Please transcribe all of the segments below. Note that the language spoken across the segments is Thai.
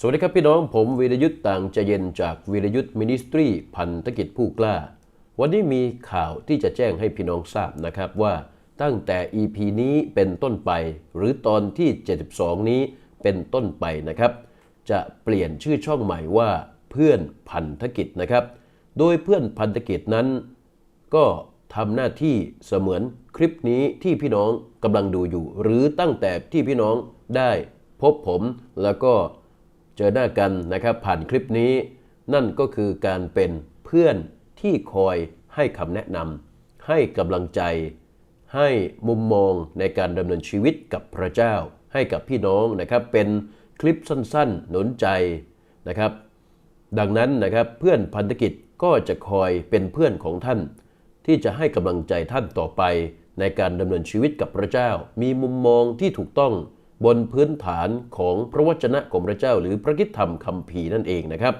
สวัสดีครับพี่น้องผมวีรยุทธ์ต่างใจเย็นจากวีรยุทธ์มินิสทรีพันธกิจผู้กล้า วันนี้มีข่าวที่จะแจ้งให้พี่น้องทราบนะครับว่าตั้งแต่ EP นี้เป็นต้นไป หรือตอนที่ 72 นี้เป็นต้นไปนะครับ จะเปลี่ยนชื่อช่องใหม่ว่าเพื่อนพันธกิจนะครับ โดยเพื่อนพันธกิจนั้น ก็ทำหน้าที่เสมือนคลิปนี้ที่พี่น้องกำลังดูอยู่ หรือตั้งแต่ที่พี่น้องได้พบผมแล้วก็ เจอหน้ากันนะครับผ่านคลิปนี้ นั่นก็คือการเป็นเพื่อนที่คอยให้คำแนะนำให้กำลังใจ ให้มุมมองในการดำเนินชีวิตกับพระเจ้า ให้กับพี่น้องนะครับเป็นคลิปสั้นๆ หนุนใจนะครับ ดังนั้นนะครับเพื่อนพันธกิจก็จะคอยเป็นเพื่อนของท่าน ที่จะให้กำลังใจท่านต่อไป ในการดำเนินชีวิตกับพระเจ้า มีมุมมองที่ถูกต้อง บนพื้นฐานของพระวจนะของพระเจ้า หรือพระคิดธรรมคัมภีนั่นเองนะครับ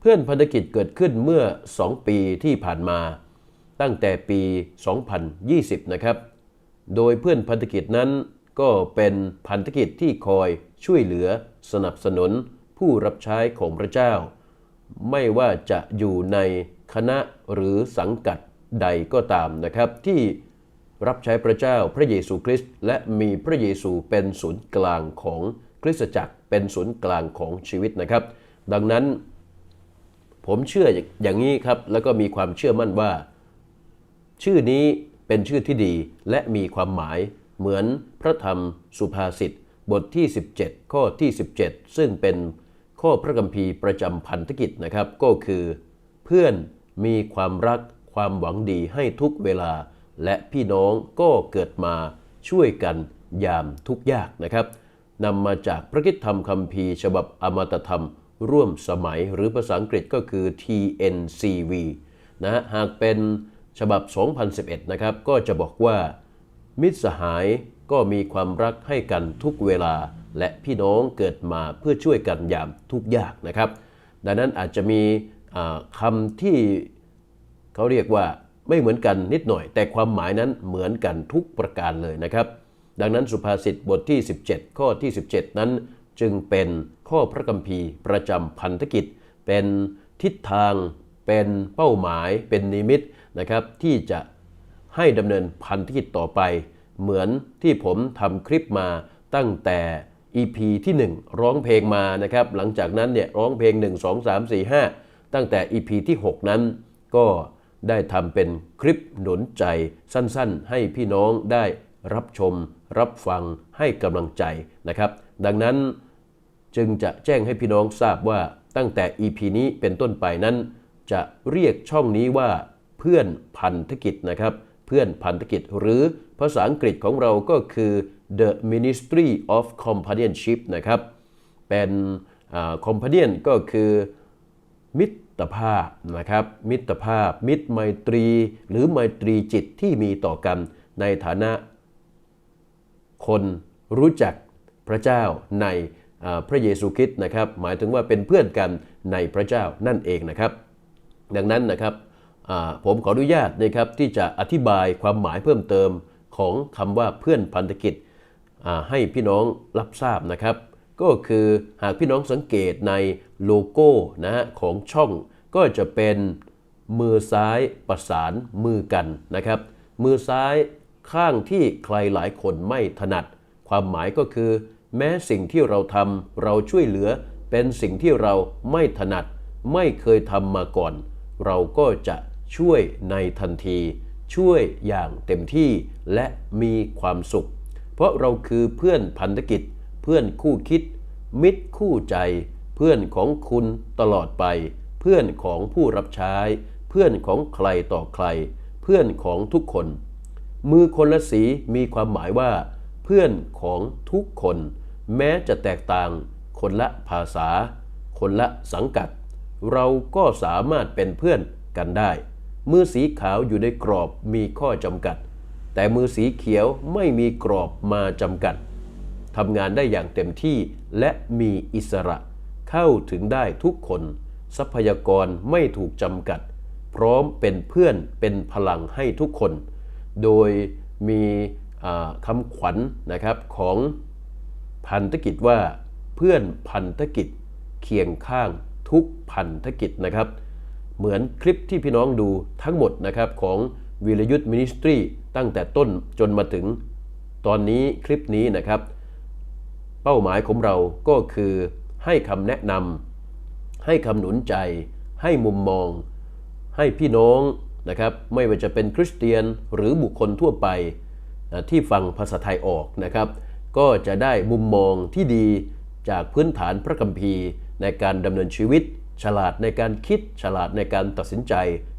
เพื่อนพันธกิจเกิดขึ้นเมื่อ 2 ปีที่ผ่านมา ตั้งแต่ปี 2020 นะครับ โดยเพื่อนพันธกิจนั้นก็เป็นพันธกิจที่คอยช่วยเหลือสนับสนุนผู้รับใช้ของพระเจ้า ไม่ว่าจะอยู่ในคณะหรือสังกัดใดก็ตามนะครับ ที่ รับใช้พระเจ้าพระเยซูคริสต์และมีพระเยซูเป็นศูนย์กลางของคริสตจักรเป็นศูนย์กลางของชีวิตนะครับ ดังนั้น ผมเชื่ออย่างนี้ครับ แล้วก็มีความเชื่อมั่นว่า ชื่อนี้เป็นชื่อที่ดีและมีความหมายเหมือนพระธรรมสุภาษิตบทที่ 17 ข้อที่ 17 ซึ่งเป็นข้อพระคัมภีร์ประจำพันธกิจนะครับ ก็คือ เพื่อนมีความรักความหวังดีให้ทุกเวลา และพี่น้องก็เกิดมาช่วยกันยามทุกยากนะครับนำมาจากพระคิดธรรมคัมภีร์ฉบับอมตะธรรม ร่วมสมัยหรือภาษาอังกฤษก็คือ TNCV นะหากเป็นฉบับ 2011 นะครับ ก็จะบอกว่า มิตรสหายก็มีความรักให้กันทุกเวลา และพี่น้องเกิดมาเพื่อช่วยกันยามทุกยากนะครับ ดังนั้นอาจจะมีคำที่เขาเรียกว่า ไม่เหมือนกันนิดหน่อย แต่ความหมายนั้นเหมือนกันทุกประการเลยนะครับ ดังนั้นสุภาษิตบทที่ 17 ข้อที่ 17 นั้น จึงเป็นข้อพระคัมภีร์ประจำพันธกิจ เป็นทิศทาง เป็นเป้าหมาย เป็นนิมิตนะครับที่จะให้ดำเนินพันธกิจต่อไป เหมือนที่ผมทำคลิปมาตั้งแต่ EP ที่ 1 ร้องเพลงมานะครับ หลังจากนั้นเนี่ยร้องเพลง 1 2 3 4 5 ตั้งแต่ EP ที่ 6 นั้นก็ ได้ทำเป็นคลิปหนุนใจสั้นๆ ให้พี่น้องได้รับชม รับฟังให้กำลังใจนะครับ ดังนั้นจึงจะแจ้งให้พี่น้องทราบว่าตั้งแต่ EP นี้เป็นต้นไปนั้น จะเรียกช่องนี้ว่าเพื่อนพันธกิจนะครับ เพื่อนพันธกิจหรือภาษาอังกฤษของเราก็คือ The Ministry of Companionship นะครับ เป็นคอมพานียนก็คือมิตร รภาพนะครับ มิตรภาพ มิตรไมตรี หรือไมตรีจิตที่มีต่อกันในฐานะ คนรู้จักพระเจ้าในพระเยซูคริสต์นะครับ หมายถึงว่าเป็นเพื่อนกันในพระเจ้านั่นเองนะครับ ดังนั้นนะครับผมขออนุญาตนะครับที่จะอธิบายความหมายเพิ่มเติมของคำว่าเพื่อนพันธกิจให้พี่น้องรับทราบนะครับ ก็คือหากพี่น้องสังเกตในโลโก้นะฮะของช่องก็จะเป็นมือซ้ายประสานมือกันนะครับ มือซ้ายข้างที่ใครหลายคนไม่ถนัด ความหมายก็คือ แม้สิ่งที่เราทำเราช่วยเหลือเป็นสิ่งที่เราไม่ถนัด ไม่เคยทำมาก่อน เราก็จะช่วยในทันที ช่วยอย่างเต็มที่และมีความสุข เพราะเราคือเพื่อนพันธกิจ เพื่อนคู่คิด มิตรคู่ใจ เพื่อนของคุณตลอดไป เพื่อนของผู้รับใช้ เพื่อนของใครต่อใคร เพื่อนของทุกคน มือคนละสีมีความหมายว่า เพื่อนของทุกคน แม้จะแตกต่าง คนละภาษา คนละสังกัด เราก็สามารถเป็นเพื่อนกันได้ มือสีขาวอยู่ในกรอบมีข้อจำกัด แต่มือสีเขียวไม่มีกรอบมาจำกัด ทำงานได้อย่างเต็มที่และมีอิสระ เข้าถึงได้ทุกคน ทรัพยากรไม่ถูกจำกัด พร้อมเป็นเพื่อนเป็นพลังให้ทุกคน โดยมีคำขวัญนะครับของพันธกิจว่าเพื่อนพันธกิจเคียงข้างทุกพันธกิจนะครับ เหมือนคลิปที่พี่น้องดูทั้งหมดนะครับของวิรยุทธ์มินิสทรีตั้งแต่ต้นจนมาถึงตอนนี้คลิปนี้นะครับ เป้าหมายของเราก็คือให้คำแนะนำให้คำหนุนใจ ให้มุมมอง ให้พี่น้องนะครับไม่ว่าจะเป็นคริสเตียนหรือบุคคลทั่วไปที่ฟังภาษาไทยออกนะครับ ก็จะได้มุมมองที่ดีจากพื้นฐานพระคัมภีร์ ในการดำเนินชีวิต ฉลาดในการคิด ฉลาดในการตัดสินใจ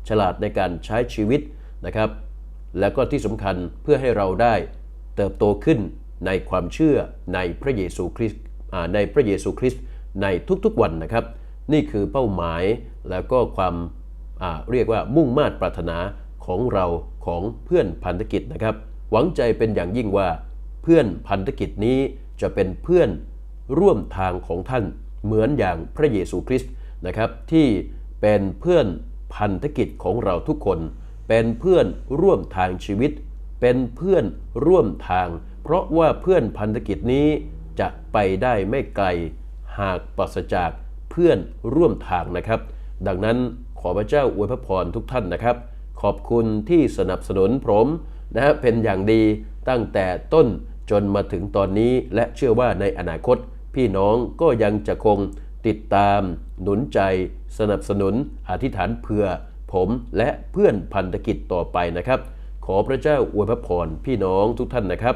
ฉลาดในการใช้ชีวิตนะครับ แล้วก็ที่สำคัญเพื่อให้เราได้เติบโตขึ้น ในความเชื่อในพระเยซูคริสต์ในพระเยซูคริสต์ในทุกๆวันนะครับ นี่คือเป้าหมายแล้วก็ความเรียกว่ามุ่งมา่ปรารถนาของเราของเพื่อนพันธกิจนะครับ หวังใจเป็นอย่างยิ่งว่าเพื่อนพันธกิจนี้จะเป็นเพื่อนร่วมทางของท่านเหมือนอย่างพระเยซูคริสต์นะครับ ที่เป็นเพื่อนพันธกิจของเราทุกคน เป็นเพื่อนร่วมทางชีวิต เป็นเพื่อนร่วมทาง เพราะว่าเพื่อนพันธกิจนี้จะไปได้ไม่ไกลหากปราศจากเพื่อนร่วมทางนะครับ ดังนั้นขอพระเจ้าอวยพระพรทุกท่านนะครับ ขอบคุณที่สนับสนุนผมนะฮะเป็นอย่างดีตั้งแต่ต้นจนมาถึงตอนนี้และเชื่อว่าในอนาคต พี่น้องก็ยังจะคงติดตาม หนุนใจ สนับสนุนอธิษฐานเพื่อ ผมและเพื่อนพันธกิจต่อไปนะครับ ขอพระเจ้าอวยพระพรพี่น้องทุกท่านนะครับ